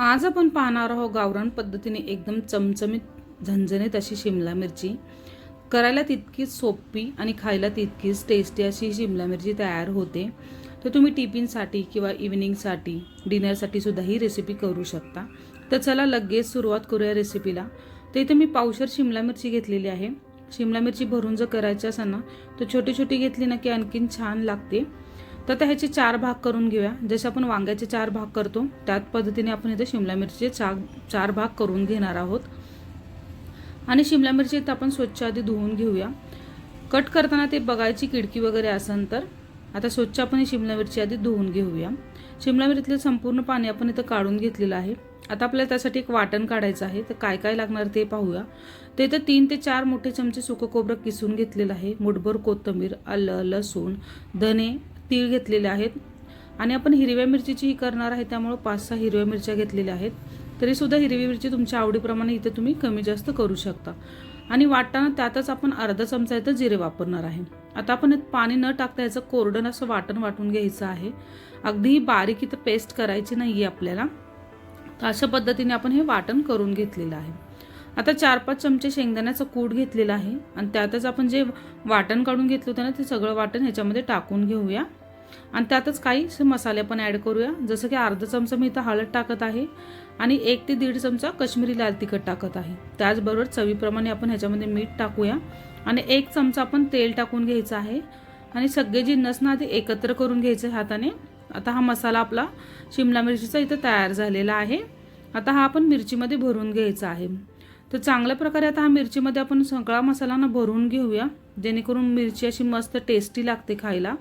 आज आपण पाहणार आहोत गावरान पद्धतीने एकदम चमचमीत झणझणीत अशी शिमला मिरची. करायला तितकीच सोपी आणि खायला तितकीच टेस्टी अशी शिमला मिरची तयार होते. तर तुम्ही टिफिनसाठी किंवा इव्हिनिंगसाठी डिनरसाठी सुद्धा ही रेसिपी करू शकता. तर चला लगेच सुरुवात करूया रेसिपीला तर इथे मी पावशर शिमला मिरची घेतलेली आहे. शिमला मिरची भरून जर करायची असेल ना तर छोटी छोटी घेतली ना की आणखीन छान लागते. तर आता ह्याचे चार भाग करून घेऊया. जसे आपण वांग्याचे चार भाग करतो त्याच पद्धतीने आपण इथे शिमला मिरचीचे चार चार भाग करून घेणार आहोत. आणि शिमला मिरची इथं आपण स्वच्छ आधी धुवून घेऊया. कट करताना ते बघायची किडकी वगैरे असेल तर आता स्वच्छ आपण ही शिमला मिरची आधी धुवून घेऊया. शिमला मिरचीतलं संपूर्ण पाणी आपण इथं काढून घेतलेलं आहे. आता आपल्याला त्यासाठी एक वाटण काढायचं आहे. तर काय काय लागणार ते पाहूया. ते तर तीन ते चार मोठे चमचे सुकं खोबरं किसून घेतलेलं आहे. मुठभर कोथिंबीर आलं लसूण धने तीळ घेतलेले आहेत. आणि आपण हिरव्या मिरचीचीही करणार आहे त्यामुळं पाच सहा हिरव्या मिरच्या घेतलेल्या आहेत. तरीसुद्धा हिरवी मिरची तुमच्या आवडीप्रमाणे इथे तुम्ही कमी जास्त करू शकता. आणि वाटताना त्यातच आपण अर्धा चमचा इथं जिरे वापरणार आहे. आता आपण पाणी न टाकता याचं कोरडण असं वाटण वाटून घ्यायचं आहे. अगदी बारीक इथं पेस्ट करायची नाही आहे आपल्याला. तर अशा पद्धतीने आपण हे वाटण करून घेतलेलं आहे. आता चार पाच चमचे शेंगदाण्याचं कूट घेतलेला आहे. आणि त्यातच आपण जे वाटण काढून घेतलं होतं ना ते सगळं वाटण ह्याच्यामध्ये टाकून घेऊया. आणि त्यातच काही मसाले पण ॲड करूया. जसं की अर्धा चमचा मी इथं हळद टाकत आहे आणि एक ते दीड चमचा कश्मीरी लाल तिखट टाकत आहे. त्याचबरोबर चवीप्रमाणे आपण ह्याच्यामध्ये मीठ टाकूया आणि एक चमचा आपण तेल टाकून घ्यायचं आहे आणि सगळे जिन्नस ना ते एकत्र करून घ्यायचे हाताने. आता हा मसाला आपला शिमला मिरचीचा इथं तयार झालेला आहे. आता हा आपण मिरचीमध्ये भरून घ्यायचा आहे. तर चांगल्या प्रकारे आता हा मिरचीमध्ये आपण सगळा मसाला ना भरून घेऊया. जेणेकरून मिरची अशी मस्त टेस्टी लागते खायला.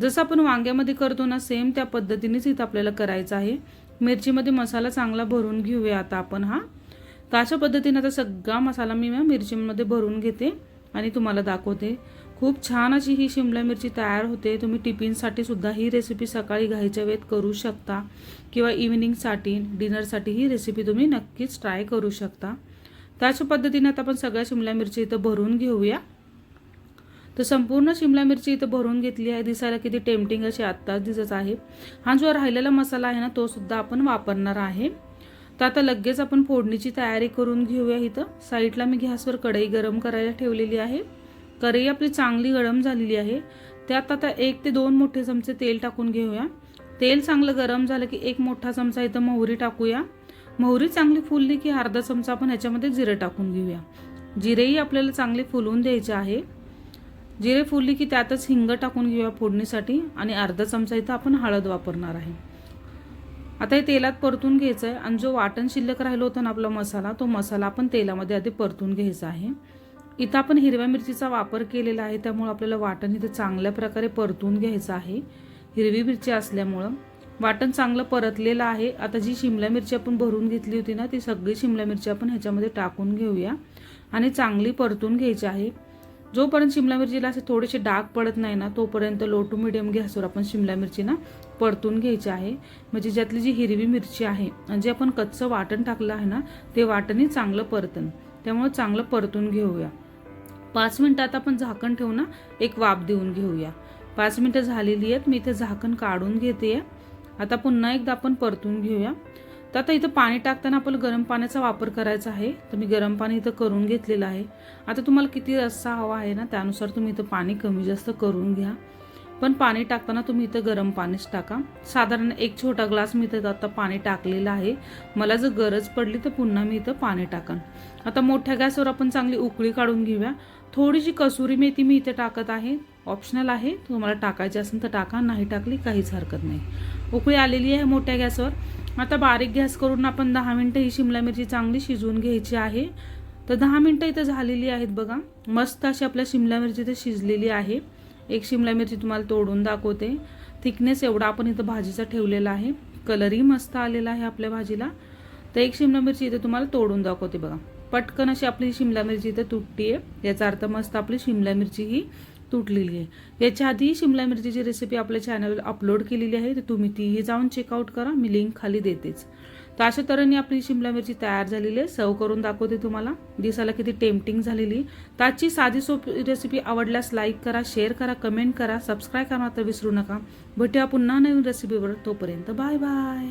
जसं आपण वांग्यामध्ये करतो ना सेम त्या पद्धतीनेच इथं आपल्याला करायचं आहे. मिरचीमध्ये मसाला चांगला भरून घेऊया आता आपण हा. तर अशा पद्धतीने आता सगळा मसाला मी मिरचीमध्ये भरून घेते आणि तुम्हाला दाखवते. खूप छान अशी ही शिमला मिरची तयार होते. तुम्ही टिफिनसाठी सुद्धा ही रेसिपी सकाळी घाईच्या वेळेत करू शकता. किंवा इव्हिनिंगसाठी डिनरसाठी ही रेसिपी तुम्ही नक्कीच ट्राय करू शकता. त्याच्या पद्धतीने आता आपण सगळ्या शिमला मिरची इथं भरून घेऊया. तर संपूर्ण शिमला मिरची इथं भरून घेतली आहे. दिसायला किती टेम्पटिंग अशी आत्ताच दिसत आहे. हा जो राहिलेला मसाला आहे ना तो सुद्धा आपण वापरणार आहे. तर आता लगेच आपण फोडणीची तयारी करून घेऊया इथं. साईडला मी गॅसवर कढई गरम करायला ठेवलेली आहे. कढई आपली चांगली गरम झालेली आहे. त्यात आता एक ते दोन मोठे चमचे तेल टाकून घेऊया. तेल चांगलं गरम झालं की एक मोठा चमचा इथं मोहरी टाकूया. मोहरी चांगली फुलली की अर्धा चमचा आपण ह्याच्यामध्ये जिरे टाकून घेऊया. जिरेही आपल्याला चांगले फुलवून द्यायचे आहे. जिरे फुलली की त्यातच हिंग टाकून घेऊया फोडणीसाठी आणि अर्धा चमचा इथं आपण हळद वापरणार आहे. आता हे तेलात परतून घ्यायचं आहे आणि जो वाटण शिल्लक राहिलो होता ना आपला मसाला तो मसाला आपण तेलामध्ये आधी परतून घ्यायचा आहे. इथं आपण हिरव्या मिरचीचा वापर केलेला आहे त्यामुळं आपल्याला वाटण इथं चांगल्या प्रकारे परतून घ्यायचं आहे. हिरवी मिरची असल्यामुळं. वाटण चांगलं परतलेलं आहे. आता जी शिमला मिरची आपण भरून घेतली होती ना ती सगळी शिमला मिरची आपण ह्याच्यामध्ये टाकून घेऊया. आणि चांगली परतून घ्यायची आहे. जोपर्यंत शिमला मिरचीला असे थोडेसे डाग पडत नाही ना तोपर्यंत लो टू मिडियम गॅसवर आपण शिमला मिरची ना परतून घ्यायची आहे. म्हणजे ज्यातली जी हिरवी मिरची आहे आणि जे आपण कच्चं वाटण टाकलं आहे ना ते वाटणही चांगलं परतन. त्यामुळे चांगलं परतून घेऊया. पाच मिनटात आपण झाकण ठेवून ना एक वाफ देऊन घेऊया. पाच मिनटं झालेली आहेत मी इथे झाकण काढून घेते आता पुन्हा एकदा आपण परतून घेऊया. तर आता इथं पाणी टाकताना आपल्याला गरम पाण्याचा वापर करायचा आहे. तर मी गरम पाणी इथं करून घेतलेलं आहे. आता तुम्हाला किती रस्सा हवा आहे ना त्यानुसार तुम्ही इथं पाणी कमी जास्त करून घ्या. पण पाणी टाकताना तुम्ही इथं गरम पाणीच टाका. साधारण एक छोटा ग्लास मी इथं आता पाणी टाकलेलं आहे. मला जर गरज पडली तर पुन्हा मी इथं पाणी टाकन. आता मोठ्या गॅसवर आपण चांगली उकळी काढून घेऊया. थोडीशी कसुरी मेथी मी इथे टाकत आहे. ऑप्शनल आहे. तुम्हाला टाकायची असेल तर टाका. नाही टाकली काहीच हरकत नाही. उकळी आलेली आहे मोठ्या गॅसवर. आता बारीक गॅस करून आपण दहा मिनटं ही शिमला मिरची चांगली शिजवून घ्यायची आहे. तर दहा मिनटं इथं झालेली आहेत बघा. मस्त अशी आपल्या शिमला मिरची इथं शिजलेली आहे. एक शिमला मिरची तुम्हाला तोडून दाखवते. थिकनेस एवढा आपण इथं भाजीचा ठेवलेला आहे. कलरही मस्त आलेला आहे आपल्या भाजीला. तर एक शिमला मिरची इथं तुम्हाला तोडून दाखवते बघा. पटकन अशी आपली शिमला मिरची इथं तुटती आहे याचा अर्थ मस्त आपली शिमला मिरची ही तुटलेली आहे. याच्या आधी शिमला मिरचीची रेसिपी आपल्या चॅनलवर अपलोड केलेली आहे तर तुम्ही तीही जाऊन चेकआउट करा मी लिंक खाली देतेच. तर अशा तऱ्हेने आपली शिमला मिरची तयार झालेली आहे. सर्व करून दाखवते तुम्हाला. दिसायला किती टेम्पटिंग झालेली. त्याची साधी सोपी रेसिपी आवडल्यास लाईक करा शेअर करा कमेंट करा सबस्क्राईब करा मात्र विसरू नका. भेटूया पुन्हा नवीन रेसिपीवर तोपर्यंत बाय बाय